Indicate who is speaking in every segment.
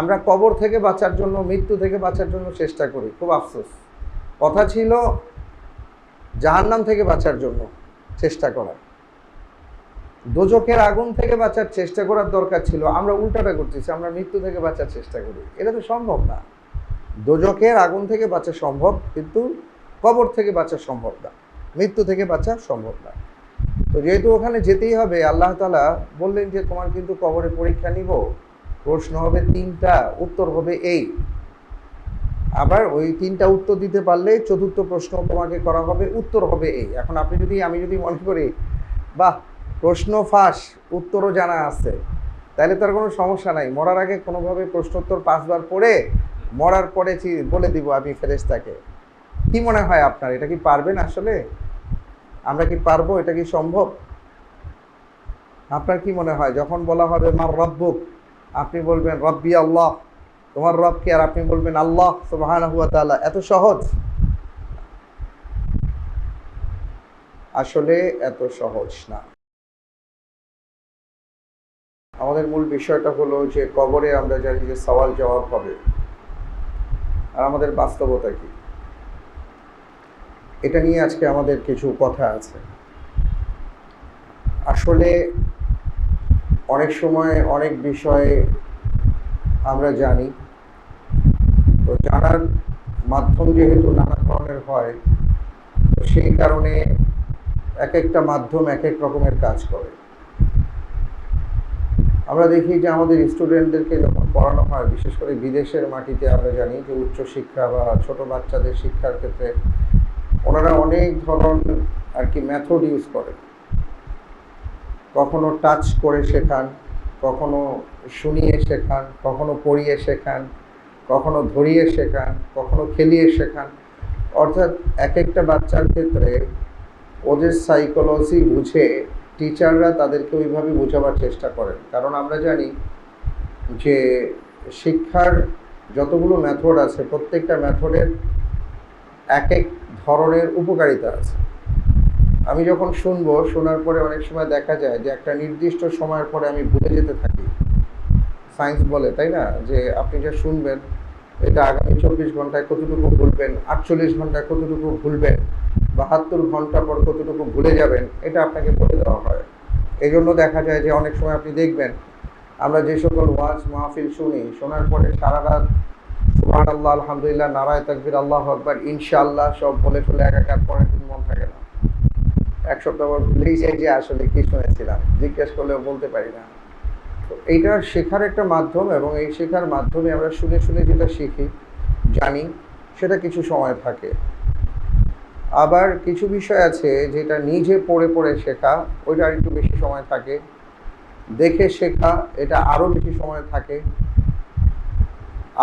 Speaker 1: আমরা কবর থেকে বাঁচার জন্য, মৃত্যু থেকে বাঁচার জন্য চেষ্টা করি, খুব আফসোস। কথা ছিল জাহান্নাম থেকে বাঁচার জন্য চেষ্টা করা দোজকের আগুন থেকে বাঁচার চেষ্টা করার দরকার ছিল, আমরা উল্টাটা করতেছি, আমরা মৃত্যু থেকে বাঁচার চেষ্টা করি। এটা তো সম্ভব না। দোজকের আগুন থেকে বাঁচা সম্ভব, কিন্তু কবর থেকে বাঁচা সম্ভব না। মৃত্যু থেকে বাঁচা সম্ভব না। তো যেহেতু ওখানে যেতেই হবে, আল্লাহ তালা বললেন যে, তোমার কিন্তু কবরে পরীক্ষা নিব। প্রশ্ন হবে তিনটা, উত্তর হবে এই। আবার ওই তিনটা উত্তর দিতে পারলে চতুর্থ প্রশ্ন তোমাকে করা হবে, উত্তর হবে এই। এখন আপনি যদি, আমি যদি মনে করি, বাহ, প্রশ্ন ফাঁস, উত্তরও জানা আছে, তাহলে তার কোনো সমস্যা নাই। মরার আগে কোনোভাবে প্রশ্নোত্তর পাঁচবার পড়ে, মরার পরে বলে দিব আমি ফেরেশতাকে। কি মনে হয় আপনার? এটা কি পারবেন আসলে? আমরা কি পারব? এটা কি সম্ভব? আপনার কি মনে হয়? যখন বলা হবে, মার রব্বুক আপনি বলবেন, রব্বি আল্লাহ। তোমার রব কি আর আপনি বলবেন, আল্লাহ তাআলা। এত সহজ? আসলে এত সহজ না। আমাদের মূল বিষয়টা হলো যে, কবরে আমরা জানি যে সওয়াল জবাব হবে। আর আমাদের বাস্তবতা কি? এটা নিয়ে আজকে আমাদের কিছু কথা আছে। আসলে অনেক সময় অনেক বিষয়ে আমরা জানি। তো জানার মাধ্যম যেহেতু নানা ধরনের হয়, তো সেই কারণে এক একটা মাধ্যম এক এক রকমের কাজ করে। আমরা দেখি যে আমাদের স্টুডেন্টদেরকে যখন পড়ানো হয়, বিশেষ করে বিদেশের মাটিতে আমরা জানি যে উচ্চশিক্ষা বা ছোট বাচ্চাদের শিক্ষার ক্ষেত্রে ওনারা অনেক ধরনের আর কি মেথড ইউজ করে। কখনো টাচ করে শেখান, কখনো শুনিয়ে শেখান, কখনো পড়িয়ে শেখান, কখনো ধরিয়ে শেখান, কখনো খেলিয়ে শেখান। অর্থাৎ এক একটা বাচ্চার ক্ষেত্রে ওদের সাইকোলজি বুঝে টিচাররা তাদেরকে ওইভাবে বোঝাবার চেষ্টা করেন। কারণ আমরা জানি যে শিক্ষার যতগুলো মেথড আছে, প্রত্যেকটা মেথডের এক এক ধরনের উপকারিতা আছে। আমি যখন শুনব, শোনার পরে অনেক সময় দেখা যায় যে একটা নির্দিষ্ট সময়ের পরে আমি ভুলে যেতে থাকি। সায়েন্স বলে, তাই না? যে আপনি যা শুনবেন, এটা আগামী চব্বিশ ঘন্টায় কতটুকু ভুলবেন, আটচল্লিশ ঘন্টায় কতটুকু ভুলবেন, বাহাত্তর ঘণ্টা পর কতটুকু ভুলে যাবেন, এটা আপনাকে বলে দেওয়া হয়। এই জন্য দেখা যায় যে অনেক সময় আপনি দেখবেন, আমরা যে সকল ওয়াজ মাহফিল শুনি, শোনার পরে সারা রাত সুবহান আল্লাহ আলহামদুলিল্লাহ, নারায় তাকবির, আল্লাহ আকবার, ইনশাআল্লাহ সব বলে ফেলে একাকার পরের দিন মন থাকে না। এক সপ্তাহ পর যাই যে আসলে কি শুনেছিলাম, জিজ্ঞেস করলেও বলতে পারি না। তো এইটা শেখার একটা মাধ্যম এবং এই শেখার মাধ্যমে আমরা শুনে শুনে যেটা শিখি, জানি, সেটা কিছু সময় থাকে। আবার কিছু বিষয় আছে যেটা নিজে পড়ে পড়ে শেখা, ওইটা একটু বেশি সময় থাকে। দেখে শেখা, এটা আরও বেশি সময় থাকে।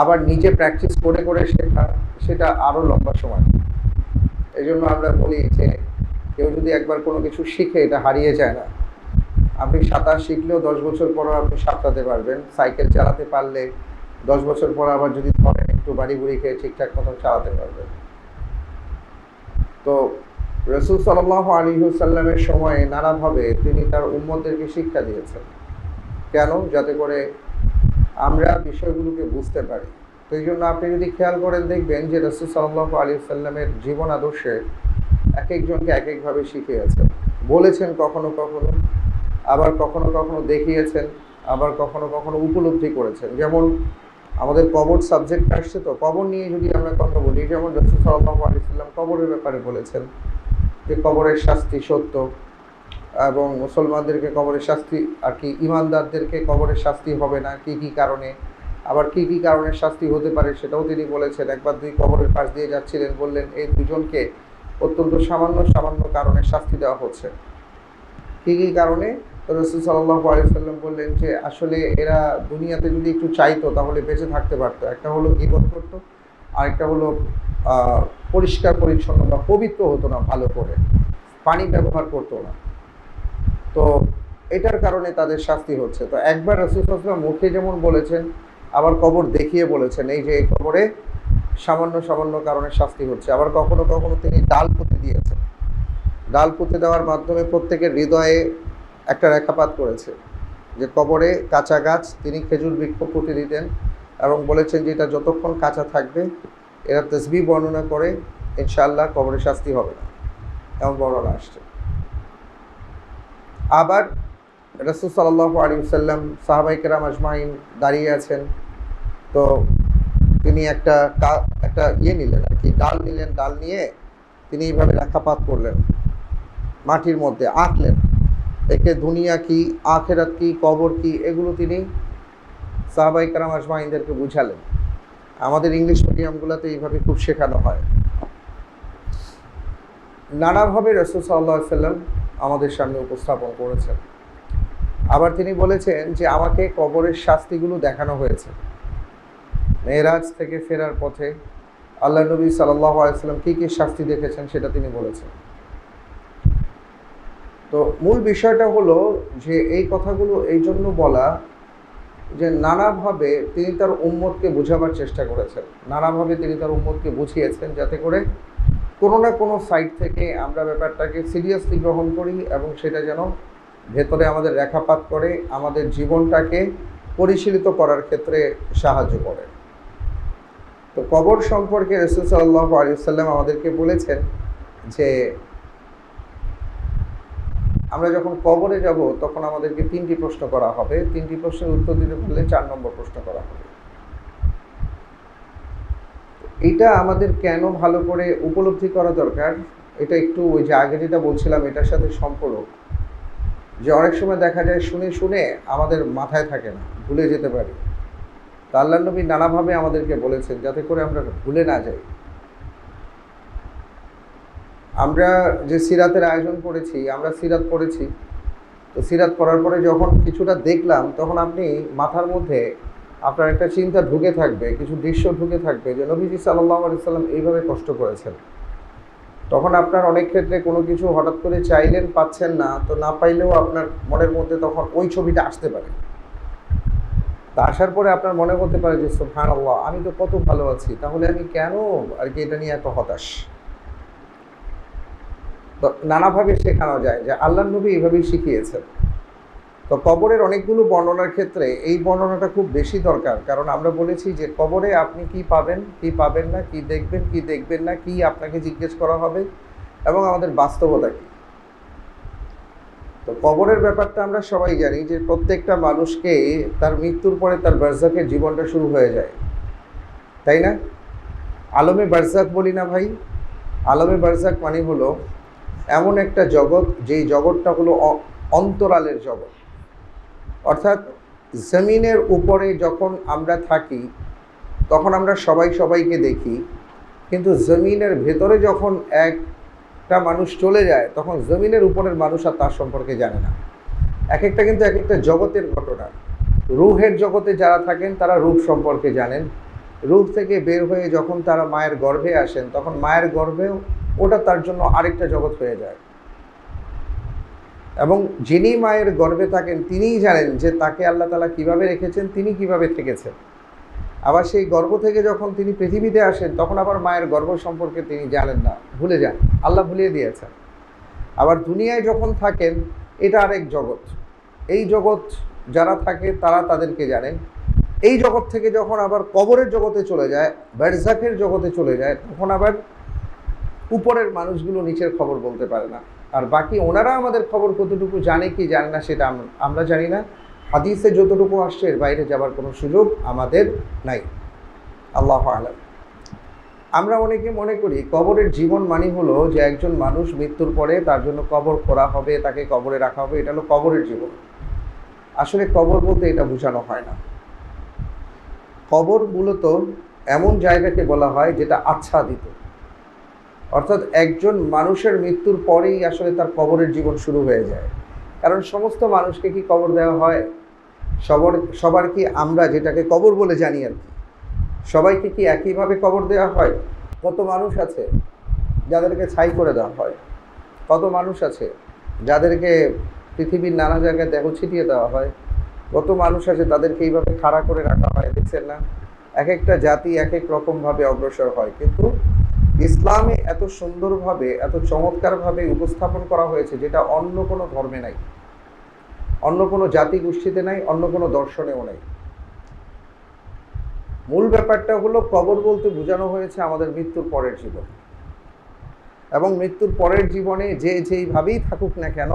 Speaker 1: আবার নিজে প্র্যাকটিস করে করে শেখা, সেটা আরও লম্বা সময়। এই জন্য আমরা বলি যে কেউ যদি একবার কোনো কিছু শিখে এটা হারিয়ে যায় না। আপনি সাঁতার শিখলেও দশ বছর পরও আপনি সাঁতরাতে পারবেন। সাইকেল চালাতে পারলে দশ বছর পর আবার যদি ধরেন একটু বাড়ি বুড়ি খেয়ে ঠিকঠাক মতন চালাতে পারবেন। তো রসুল সাল্লাহ আলী সাল্লামের সময়ে নানাভাবে তিনি তার উম্মদেরকে শিক্ষা দিয়েছেন। কেন? যাতে করে আমরা বিষয়গুলোকে বুঝতে পারি। তো এই জন্য আপনি যদি খেয়াল করেন দেখবেন যে রসুল সাল্লাহ আলী সাল্লামের জীবন আদর্শে এক একজনকে এক একভাবে শিখিয়েছেন। বলেছেন কখনো কখনো, আবার কখনো কখনো দেখিয়েছেন, আবার কখনো কখনো উপলব্ধি করেছেন। যেমন আমাদের কবর সাবজেক্ট আসছে তো, কবর নিয়ে যদি আমরা কথা বলি, যেমন রসুল সাল্লাহ আলী সাল্লাম কবরের ব্যাপারে বলেছেন যে কবরের শাস্তি সত্য এবং মুসলমানদেরকে কবরের শাস্তি, আর কি ইমানদারদেরকে কবরের শাস্তি হবে না, কি কি কারণে, আবার কি কি কারণে শাস্তি হতে পারে সেটাও তিনি বলেছেন। একবার দুই কবরের পাশ দিয়ে যাচ্ছিলেন, বললেন, এই দুজনকে অত্যন্ত সামান্য সামান্য কারণে শাস্তি দেওয়া হচ্ছে। কি কি কারণে রসুল সাল্লাহ আলিয়াল্লাম বললেন যে, আসলে এরা দুনিয়াতে যদি একটু চাইতো তাহলে বেঁচে থাকতে পারতো। একটা হলো গিবত করতো, আরেকটা হলো পরিষ্কার, পরিচ্ছন্ন বা পবিত্র হতো না ভালো করে। পানি ব্যবহার করতো না। তো এটার কারণে তাদের শাস্তি হচ্ছে। তো একবার রসুলাম মুখে যেমন বলেছেন, আবার কবর দেখিয়ে বলেছেন, এই যে এই কবরে সামান্য সামান্য কারণে শাস্তি হচ্ছে। আবার কখনো কখনো তিনি ডাল পুঁতে দিয়েছেন। ডাল পুঁতে দেওয়ার মাধ্যমে প্রত্যেকের হৃদয়ে একটা রেখাপাত করেছে যে কবরে কাঁচা গাছ, তিনি খেজুর বৃক্ষ পুঁতে দিতেন এবং বলেছেন যে এটা যতক্ষণ কাঁচা থাকবে, এরা তসবি বর্ণনা করে ইনশাল্লাহ কবরে শাস্তি হবে না এমন বর্ণনা আসছে। আবার রসুল সাল্লাহ আলী সাল্লাম সাহাবাই কেরাম আজমাইন দাঁড়িয়ে আছেন। তো তিনি একটা একটা ইয়ে নিলেন আর কি, ডাল নিলেন, ডাল নিয়ে তিনি এইভাবে রেখাপাত করলেন, মাটির মধ্যে আঁকলেন। একে দুনিয়া কি, আখেরাত কি, কবর কি, এগুলো তিনি সাহাবাই কারাম আজমাইনদেরকে বুঝালেন। আমাদের ইংলিশ মিডিয়ামগুলোতে এইভাবে খুব শেখানো হয়। নানাভাবে রসুল সাল্লাহ সাল্লাম আমাদের সামনে উপস্থাপন করেছেন। আবার তিনি বলেছেন যে আমাকে কবরের শাস্তিগুলো দেখানো হয়েছে। মেয়েরাজ থেকে ফেরার পথে আল্লাহ নবী সাল্লাহ আলাইসাল্লাম কী কী শাস্তি দেখেছেন সেটা তিনি বলেছেন। তো মূল বিষয়টা হলো যে এই কথাগুলো এই জন্য বলা যে নানাভাবে তিনি তার উম্মতকে বোঝাবার চেষ্টা করেছেন। নানাভাবে তিনি তার উম্মতকে বুঝিয়েছেন যাতে করে কোনো না কোনো সাইড থেকে আমরা ব্যাপারটাকে সিরিয়াসলি গ্রহণ করি এবং সেটা যেন ভেতরে আমাদের রেখাপাত করে আমাদের জীবনটাকে পরিশীলিত করার ক্ষেত্রে সাহায্য করে। তো কবর সম্পর্কে রসুল সাল্লাহ আলিয়াল্লাম আমাদেরকে বলেছেন যে আমরা যখন কবরে যাব, তখন আমাদেরকে তিনটি প্রশ্ন করা হবে। তিনটি প্রশ্নের উত্তর দিতে পারলে চার নম্বর প্রশ্ন করা হবে। এটা আমাদের কেন ভালো করে উপলব্ধি করা দরকার? এটা একটু ওই যে আগে যেটা বলছিলাম, এটার সাথে সম্পর্ক। যে অনেক সময় দেখা যায়, শুনে শুনে আমাদের মাথায় থাকে না, ভুলে যেতে পারি। তা আল্লাহ নবী নানাভাবে আমাদেরকে বলেছেন, যাতে করে আমরা ভুলে না যাই। আমরা যে সিরাতের আয়োজন করেছি, আমরা সিরাত পড়েছি। তো সিরাত পড়ার পরে যখন কিছুটা দেখলাম, তখন আপনি মাথার মধ্যে আপনার একটা চিন্তা ঢুকে থাকবে, কিছু দৃশ্য ঢুকে থাকবে যে নবীজি সাল্লাহ সাল্লাম এইভাবে কষ্ট করেছেন। তখন আপনার অনেক ক্ষেত্রে কোনো কিছু হঠাৎ করে চাইলেন, পাচ্ছেন না, তো না পাইলেও আপনার মনের মধ্যে তখন ওই ছবিটা আসতে পারে। তা আসার পরে আপনার মনে হতে পারে যে হ্যাঁ আল্লাহ আমি তো কত ভালো আছি, তাহলে আমি কেন আর কি এটা নিয়ে এত হতাশ? তো নানাভাবে শেখানো যায় যে আল্লাহ নবী এইভাবেই শিখিয়েছেন। তো কবরের অনেকগুলো বর্ণনার ক্ষেত্রে এই বর্ণনাটা খুব বেশি দরকার। কারণ আমরা বলেছি যে, কবরে আপনি কি পাবেন কি পাবেন না, কি দেখবেন কি দেখবেন না, কি আপনাকে জিজ্ঞেস করা হবে এবং আমাদের বাস্তবতা কি? তো কবরের ব্যাপারটা আমরা সবাই জানি যে প্রত্যেকটা মানুষকে তার মৃত্যুর পরে তার বার্জাকের জীবনটা শুরু হয়ে যায়। তাই না? আলমে বার্জাক বলি না ভাই। আলমে বার্জাক মানে হলো এমন একটা জগৎ, যেই জগৎটা হলো অন্তরালের জগৎ। অর্থাৎ জমিনের উপরে যখন আমরা থাকি, তখন আমরা সবাই সবাইকে দেখি, কিন্তু জমিনের ভেতরে যখন একটা মানুষ চলে যায়, তখন জমিনের উপরের মানুষ আর তার সম্পর্কে জানে না। এক একটা কিন্তু এক একটা জগতের ঘটনা। রুহের জগতে যারা থাকেন, তারা রূপ সম্পর্কে জানেন। রূপ থেকে বের হয়ে যখন তারা মায়ের গর্ভে আসেন, তখন মায়ের গর্ভেও ওটা তার জন্য আরেকটা জগৎ হয়ে যায়। এবং যিনি মায়ের গর্ভে থাকেন, তিনিই জানেন যে তাকে আল্লাহ তালা কীভাবে রেখেছেন, তিনি কীভাবে থেকেছেন। আবার সেই গর্ব থেকে যখন তিনি পৃথিবীতে আসেন, তখন আবার মায়ের গর্ব সম্পর্কে তিনি জানেন না, ভুলে যান। আল্লাহ ভুলিয়ে দিয়েছেন। আবার দুনিয়ায় যখন থাকেন, এটা আরেক জগৎ। এই জগৎ যারা থাকে, তারা তাদেরকে জানেন এই জগৎ থেকে যখন আবার কবরের জগতে চলে যায় ব্যারজাকের জগতে চলে যায়, তখন আবার উপরের মানুষগুলো নিচের খবর বলতে পারে না। আর বাকি ওনারা আমাদের খবর কতটুকু জানে কি জানে না, সেটা আমরা জানি না। হাদিসে যতটুকু আসছে, এর বাইরে যাবার কোনো সুযোগ আমাদের নাই। আল্লাহ আলম। আমরা অনেকে মনে করি, কবরের জীবন মানে হলো যে একজন মানুষ মৃত্যুর পরে তার জন্য কবর করা হবে, তাকে কবরে রাখা হবে, এটা হলো কবরের জীবন। আসলে কবর বলতে এটা বোঝানো হয় না। কবর মূলত এমন জায়গাকে বলা হয় যেটা আচ্ছাদিত। অর্থাৎ একজন মানুষের মৃত্যুর পরেই আসলে তার কবরের জীবন শুরু হয়ে যায়। কারণ সমস্ত মানুষকে কি কবর দেওয়া হয়? সবার সবার কি আমরা যেটাকে কবর বলে জানি আর কি? সবাইকে কি একইভাবে কবর দেওয়া হয়? কত মানুষ আছে যাদেরকে ছাই করে দেওয়া হয়? কত মানুষ আছে যাদেরকে পৃথিবীর নানা জায়গায় দেহ ছিটিয়ে দেওয়া হয়? কত মানুষ আছে তাদেরকে এইভাবে খাড়া করে রাখা হয়, দেখছেন না? এক একটা জাতি এক এক রকমভাবে অগ্রসর হয়। কিন্তু ইসলামে এত সুন্দরভাবে, এত চমৎকারভাবে উপস্থাপন করা হয়েছে যেটা অন্য কোনো ধর্মে নাই। অন্য কোনো জাতি গোষ্ঠীতে নাই, অন্য কোনো দর্শনেও নাই। মূল ব্যাপারটা হলো, কবর বলতে বোঝানো হয়েছে আমাদের মৃত্যুর পরের জীবন। এবং মৃত্যুর পরের জীবনে যে যেইভাবেই থাকুক না কেন,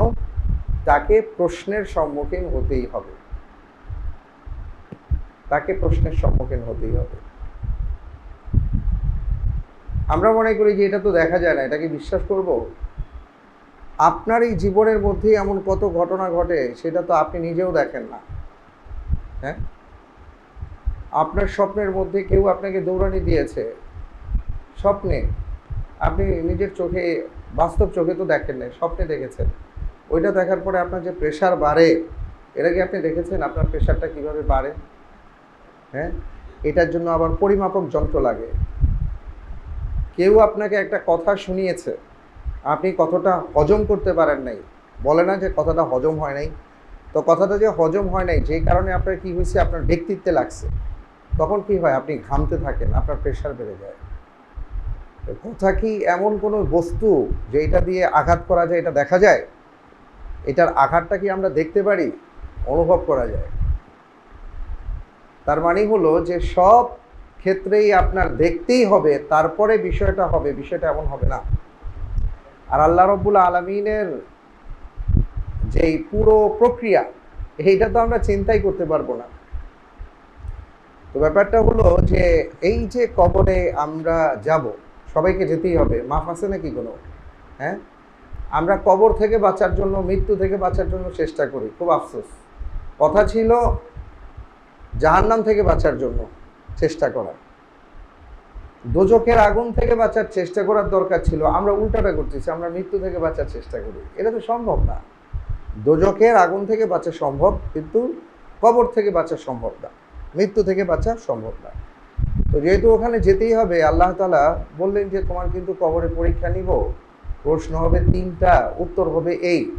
Speaker 1: তাকে প্রশ্নের সম্মুখীন হতেই হবে। তাকে প্রশ্নের সম্মুখীন হতেই হবে। আমরা মনে করি যে এটা তো দেখা যায় না, এটাকে বিশ্বাস করব? আপনার এই জীবনের মধ্যেই এমন কত ঘটনা ঘটে, সেটা তো আপনি নিজেও দেখেন না। হ্যাঁ? আপনার স্বপ্নের মধ্যে কেউ আপনাকে দৌড়ানি দিয়েছে। স্বপ্নে। আপনি নিজের চোখে, বাস্তব চোখে তো দেখেন না স্বপ্নে দেখেছেন। ওইটা দেখার পরে আপনার যে প্রেশার বাড়ে এটা কি আপনি দেখেছেন আপনার প্রেশারটা কীভাবে বাড়ে? হ্যাঁ? এটার জন্য আবার পরিমাপক যন্ত্র লাগে। কেউ আপনাকে একটা কথা শুনিয়েছে। আপনি কতটা হজম করতে পারেন নাই। বলে না যে কথাটা হজম হয় নাই। তো কথাটা যে হজম হয় নাই যেই কারণে আপনার কি হয়েছে, আপনার ব্যক্তিত্বে লাগছে। তখন কি হয়? আপনি ঘামতে থাকেন, আপনার প্রেশার বেড়ে যায়। কথা কি এমন কোনো বস্তু যে এটা দিয়ে আঘাত করা যায়, এটা দেখা যায়? এটার আঘাতটা কি আমরা দেখতে পারি? অনুভব করা যায়। তার মানে হলো যে সব ক্ষেত্রেই আপনার দেখতেই হবে, তারপরে বিষয়টা হবে, বিষয়টা এমন হবে না। আর আল্লাহ রব্বুল আলমিনের যেই পুরো প্রক্রিয়া, এইটা তো আমরা চিন্তাই করতে পারব না। তো ব্যাপারটা হলো যে, এই যে কবরে আমরা যাব, সবাইকে যেতেই হবে, মাফ আছে নাকি কোনো? হ্যাঁ? আমরা কবর থেকে বাঁচার জন্য, মৃত্যু থেকে বাঁচার জন্য চেষ্টা করি, খুব আফসোস। কথা ছিল জাহান্নাম থেকে বাঁচার জন্য চেষ্টা করা দোজকের আগুন থেকে বাঁচার চেষ্টা করার দরকার ছিল। আমরা উল্টাটা করতেছি, আমরা মৃত্যু থেকে বাঁচার চেষ্টা করি। এটা তো সম্ভব না। দোজকের আগুন থেকে বাঁচা সম্ভব, কিন্তু কবর থেকে বাঁচা সম্ভব না। মৃত্যু থেকে বাঁচা সম্ভব না। তো যেহেতু ওখানে যেতেই হবে, আল্লাহ তালা বললেন যে, তোমার কিন্তু কবরে পরীক্ষা নিব। প্রশ্ন হবে তিনটা, উত্তর হবে এই।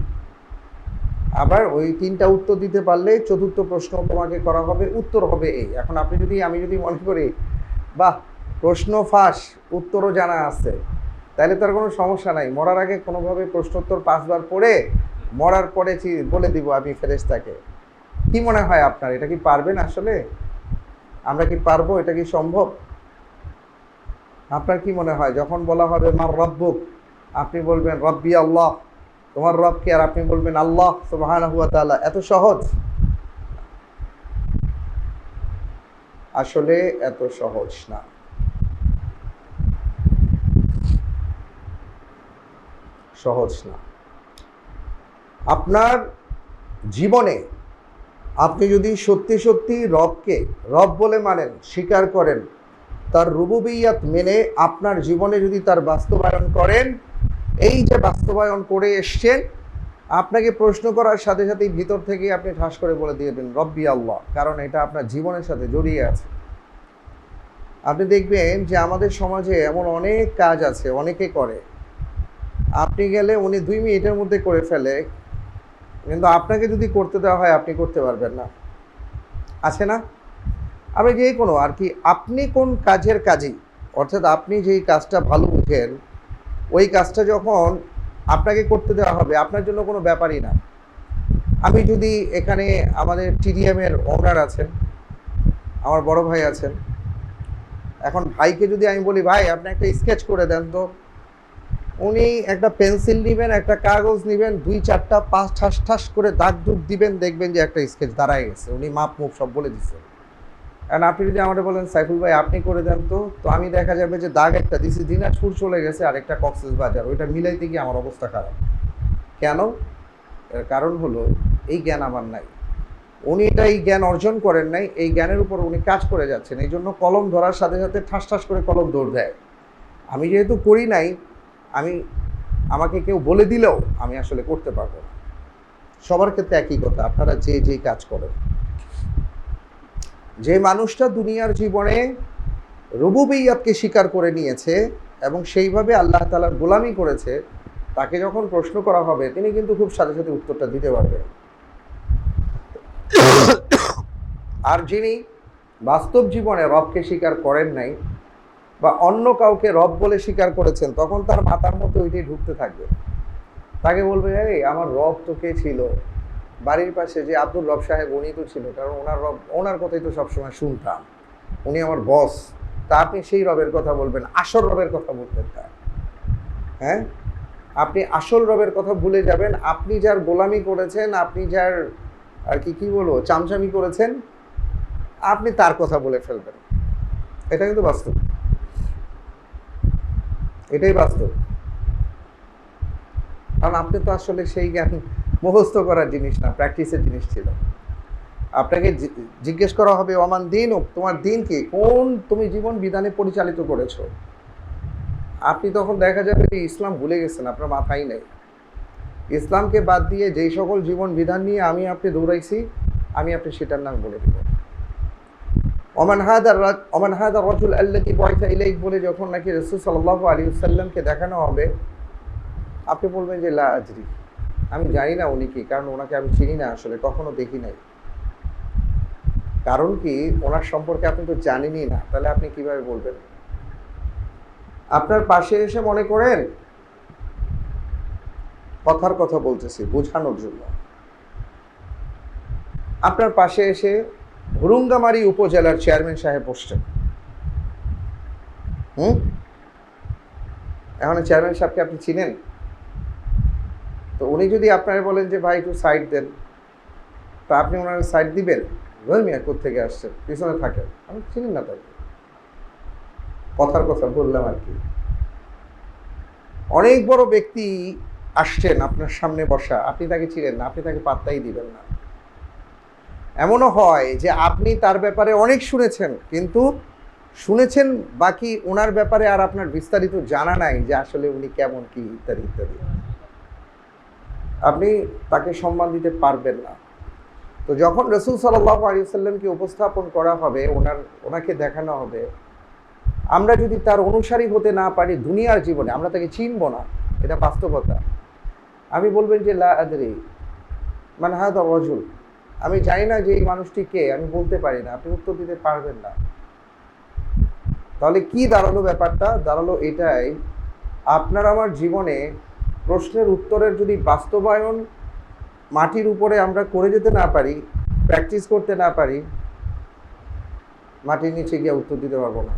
Speaker 1: আবার ওই তিনটা উত্তর দিতে পারলে চতুর্থ প্রশ্ন তোমাকে করা হবে, উত্তর হবে এই। এখন আপনি যদি, আমি যদি মনে করি, বাহ প্রশ্ন ফাঁস, উত্তরও জানা আছে। তাহলে তার কোনো সমস্যা নাই। মরার আগে কোনোভাবে প্রশ্নোত্তর পাঁচবার পড়ে, মরার পরে বলে দিব আমি ফেরেশতাকে। কি মনে হয় আপনার? এটা কি পারবেন আসলে? আমরা কি পারব? এটা কি সম্ভব? আপনার কি মনে হয়? যখন বলা হবে, মার রব্বুক আপনি বলবেন, রব্বি আল্লাহ তোমার রব কে আর আপনি বলবেন, আল্লাহ সুবহানাহু ওয়া তাআলা এত সহজ? আসলে এত সহজ না। সহজ না। আপনার জীবনে আপনি যদি সত্যি সত্যি রবকে, রব বলে মানেন, স্বীকার করেন, তার রুবুবিয়াত মেনে আপনার জীবনে যদি তার বাস্তবায়ন করেন, এই যে বাস্তবায়ন করে এসছেন, আপনাকে প্রশ্ন করার সাথে সাথেই ভিতর থেকে আপনি ঠাস করে বলে দিয়েবেন রব্বি আল্লাহ, কারণ এটা আপনার জীবনের সাথে জড়িয়ে আছে। আপনি দেখবেন যে আমাদের সমাজে এমন অনেক কাজ আছে, অনেকে করে আপনি গেলে উনি দুই মিনিটের মধ্যে করে ফেলে, কিন্তু আপনাকে যদি করতে দেওয়া হয়, আপনি করতে পারবেন না। আছে না? আমি যে কোনো, আর কি, আপনি কোন কাজের কাজই, অর্থাৎ আপনি যেই কাজটা ভালো বুঝেন, ওই কাজটা যখন আপনাকে করতে দেওয়া হবে, আপনার জন্য কোনো ব্যাপারই না। আমি যদি এখানে আমাদের টিডিএমের ওনার আছেন, আমার বড় ভাই আছেন, এখন ভাইকে যদি আমি বলি, ভাই, আপনি একটা স্কেচ করে দেন তো। উনি একটা পেন্সিল নেবেন, একটা কাগজ নেবেন, দুই চারটা, পাঁচ ঠাস ঠাস করে দাগ দুগ দিবেন, দেখবেন যে একটা স্কেচ দাঁড়ায় গেছে। উনি মাপ মুখ সব বলে দিচ্ছেন কারণ আপনি যদি আমাকে বলেন, সাইফুল ভাই, আপনি করে দেন তো। তো আমি দেখা যাবে যে দাগ একটা দিছি দিনাজপুর চলে গেছে আর একটা কক্সেস বাজার। ওইটা মিলাইতে গিয়ে আমার অবস্থা খারাপ। কেন? এর কারণ হলো, এই জ্ঞান আমার নাই। উনি এটা এই জ্ঞান অর্জন করেন নাই, এই জ্ঞানের উপর উনি কাজ করে যাচ্ছেন। এই জন্য কলম ধরার সাথে সাথে ঠাস ঠাস করে কলম দৌড় দেয়। আমি যেহেতু করি নাই আমি আমাকে কেউ বলে দিলেও আমি আসলে করতে পারব না। সবার ক্ষেত্রে একই কথা, আপনারা যে যে কাজ করেন। যে মানুষটা দুনিয়ার জীবনে রুবুবিয়াতকে স্বীকার করে নিয়েছে এবং সেইভাবে আল্লাহ তালার গোলামি করেছে, তাকে যখন প্রশ্ন করা হবে, তিনি কিন্তু খুব সাথে সাথে উত্তরটা দিতে পারবেন আর যিনি বাস্তব জীবনে রবকে স্বীকার করেন নাই বা অন্য কাউকে রব বলে স্বীকার করেছেন, তখন তার মাথার মধ্যে ওইটাই ঢুকতে থাকবে। তাকে বলবে এই আমার রব তো কে ছিল? বাড়ির পাশে যে আব্দুল রব সাহেব, উনি তো ছিল, কারণ ওনার রব, ওনার কথাই তো সবসময় শুনতাম। উনি আমার বস, তা আপনি সেই রবের কথা বলবেন, আসল রবের কথা বলবেন না। হ্যাঁ? আপনি আসল রবের কথা ভুলে যাবেন, আপনি যার গোলামি করেছেন, আপনি যার, আর কি কি বলব, চামচামি করেছেন, আপনি তার কথা বলে ফেলবেন। এটা কিন্তু বাস্তব। এটাই বাস্তব। কারণ আপনি তো আসলে সেই জ্ঞান মুখস্থ করার জিনিস না প্র্যাকটিসের জিনিস ছিল। আপনাকে জিজ্ঞেস করা হবে অমান দিন তোমার দিন কি? কোন তুমি জীবন বিধানে পরিচালিত করেছ? আপনি তখন দেখা যাবে যে ইসলাম ভুলে গেছেন, আপনার মাথায় নেই। ইসলামকে বাদ দিয়ে যেই সকল জীবন বিধান নিয়ে আমি আপনি দৌড়াইছি, আমি আপনি সেটার নাম বলে দেব। অমান হাদার অমান হাদার রজুল আল্লাকি বয়সা ইলাইক বলে যখন নাকি রসুল সাল্লাহ আলী দেখানো হবে, আপনি বলবেন যে, লা আজরি আমি জানি না উনি কি, কারণ ওনাকে আমি চিনি না আসলে, কখনো দেখি নাই। কারণ কি, ওনার সম্পর্কে আপনি তো জানেনই না, তাহলে আপনি কীভাবে বলবেন? আপনার পাশে এসে মনে করেন, কথার কথা বলতেছি, বোঝানোর জন্য। আপনার পাশে এসে ভুরুঙ্গামারি উপজেলার চেয়ারম্যান সাহেব বসছেন। হুম? এখন চেয়ারম্যান সাহেবকে আপনি চিনেন? তো উনি যদি আপনার বলেন যে, ভাই, একটু সাইড দেন। তা আপনি ওনার সাইড দিবেন? রোহিত মিয়া আসছেন? পিছনে থাকেন। আমি চিনি না তাই কথার কথা বললাম আর কি। অনেক বড় ব্যক্তি আসছেন আপনার সামনে বসা। আপনি তাকে চিনেন না, আপনি তাকে পাত্তাই দিবেন না। এমনও হয় যে আপনি তার ব্যাপারে অনেক শুনেছেন, কিন্তু শুনেছেন বাকি ওনার ব্যাপারে আর আপনার বিস্তারিত জানা নাই যে আসলে উনি কেমন, কি ইত্যাদি ইত্যাদি। আপনি তাকে সম্মান দিতে পারবেন না। তো যখন রসুল সাল্লাহ আলিয়াল্লামকে উপস্থাপন করা হবে, ওনার, ওনাকে দেখানো হবে, আমরা যদি তার অনুসারী হতে না পারি দুনিয়ার জীবনে, আমরা তাকে চিনব না, এটা বাস্তবতা। আমি বলবেন যে লা আদরি মানে হাত রজুল আমি জানি না যে এই মানুষটি কে, আমি বলতে পারি না। আপনি উত্তর দিতে পারবেন না। তাহলে কি দাঁড়াল ব্যাপারটা? দাঁড়াল এটাই, আপনার আমার জীবনে প্রশ্নের উত্তরের যদি বাস্তবায়ন মাটির উপরে আমরা করে যেতে না পারি প্র্যাকটিস করতে না পারি, মাটির নিচে গিয়ে উত্তর দিতে পারব না।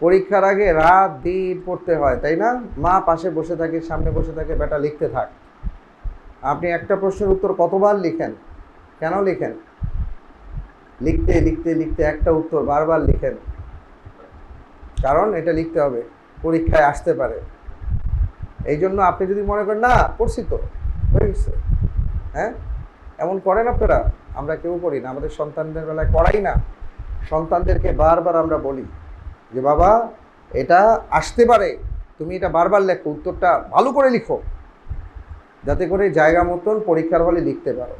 Speaker 1: পরীক্ষার আগে রাত দিন পড়তে হয়, তাই না? মা পাশে বসে থাকে, সামনে বসে থাকে, বেটা লিখতে থাক। আপনি একটা প্রশ্নের উত্তর কতবার লিখেন? কেন লিখেন? লিখতে লিখতে লিখতে একটা উত্তর বারবার লিখেন। কারণ এটা লিখতে হবে, পরীক্ষায় আসতে পারে। এই জন্য আপনি যদি মনে করেন, না, পড়ছি তো, হয়ে গেছে। হ্যাঁ? এমন করেন আপনারা। আমরা কেউ করি না, আমাদের সন্তানদের বেলায় করাই না। সন্তানদেরকে বারবার আমরা বলি যে, বাবা, এটা আসতে পারে। তুমি এটা বারবার লেখো, উত্তরটা ভালো করে লিখো। যাতে করে জায়গা মতন পরীক্ষার হলে লিখতে পারো।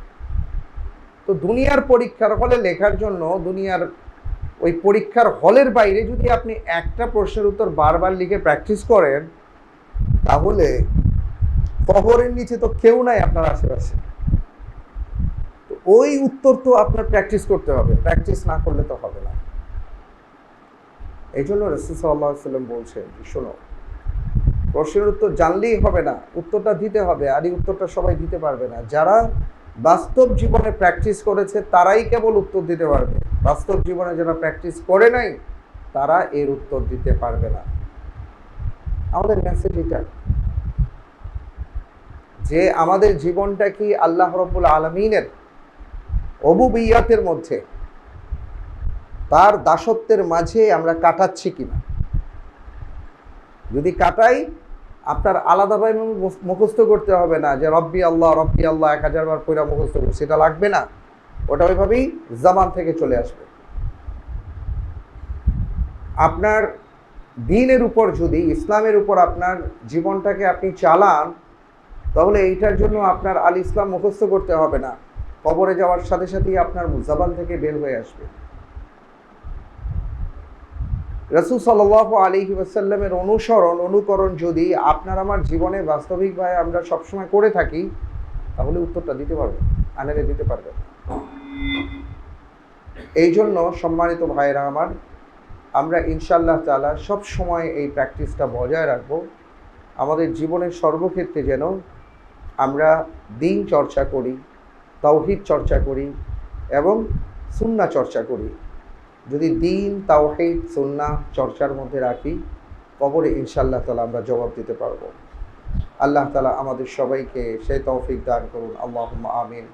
Speaker 1: তো দুনিয়ার পরীক্ষার হলে লেখার জন্য দুনিয়ার ওই পরীক্ষার হলের বাইরে যদি আপনি একটা প্রশ্নের উত্তর বারবার লিখে প্র্যাকটিস করেন, তাহলে কবরের নিচে তো কেউ নাই আপনার আশেপাশে। তো ওই উত্তর তো আপনার প্র্যাকটিস করতে হবে প্র্যাকটিস না করলে তো হবে না। এই জন্য রসুল সাল্লাহ সাল্লাম বলছেন শোনো প্রশ্নের উত্তর জানলেই হবে না, উত্তরটা দিতে হবে, আর এই উত্তরটা সবাই দিতে পারবে না। যারা বাস্তব জীবনে প্র্যাকটিস করেছে, তারাই কেবল উত্তর দিতে পারবে। বাস্তব জীবনে যারা প্র্যাকটিস করে নাই, তারা এর উত্তর দিতে পারবে না। আমাদের মেসেজ এটা। যে আমাদের জীবনটা কি আল্লাহ রব্বুল আলমিনের অবুবিয়াতের মধ্যে, তার দাসত্বের মাঝে আমরা কাটাচ্ছি কিনা? যদি কাটাই আপনার আলাদাভাবে মুখ- মুখস্থ করতে হবে না যে রব্বি আল্লাহ রব্বি আল্লাহ এক হাজার বার পয়রা মুখস্থ করছে সেটা লাগবে না। ওটা ওইভাবেই জামান থেকে চলে আসবে। আপনার দিনের উপর যদি, ইসলামের উপর আপনার জীবনটাকে আপনি চালান, তাহলে এইটার জন্য আপনার আল ইসলাম মুখস্থ করতে হবে না। কবরে যাওয়ার সাথে সাথেই আপনার জাবান থেকে বের হয়ে আসবে। রসুল সাল্লাহ আলী ওয়াসাল্লামের অনুসরণ, অনুকরণ যদি আপনার আমার জীবনে বাস্তবিকভাবে আমরা সবসময় করে থাকি, তাহলে উত্তরটা দিতে পারব আনেরে দিতে পারবে। এই জন্য সম্মানিত ভাইয়েরা আমার, আমরা ইনশাল্লাহ তালা সব সময় এই প্র্যাকটিসটা বজায় রাখব। আমাদের জীবনের সর্বক্ষেত্রে যেন আমরা দিন চর্চা করি তৌহিদ চর্চা করি এবং সুন্না চর্চা করি। যদি দিন, তাওহিদ সন্না চর্চার মধ্যে রাখি, কবরে ইনশাল্লাহ তালা আমরা জবাব দিতে পারব। আল্লাহ তালা আমাদের সবাইকে সেই তৌফিক দান করুন। আল্লাহ আমিন।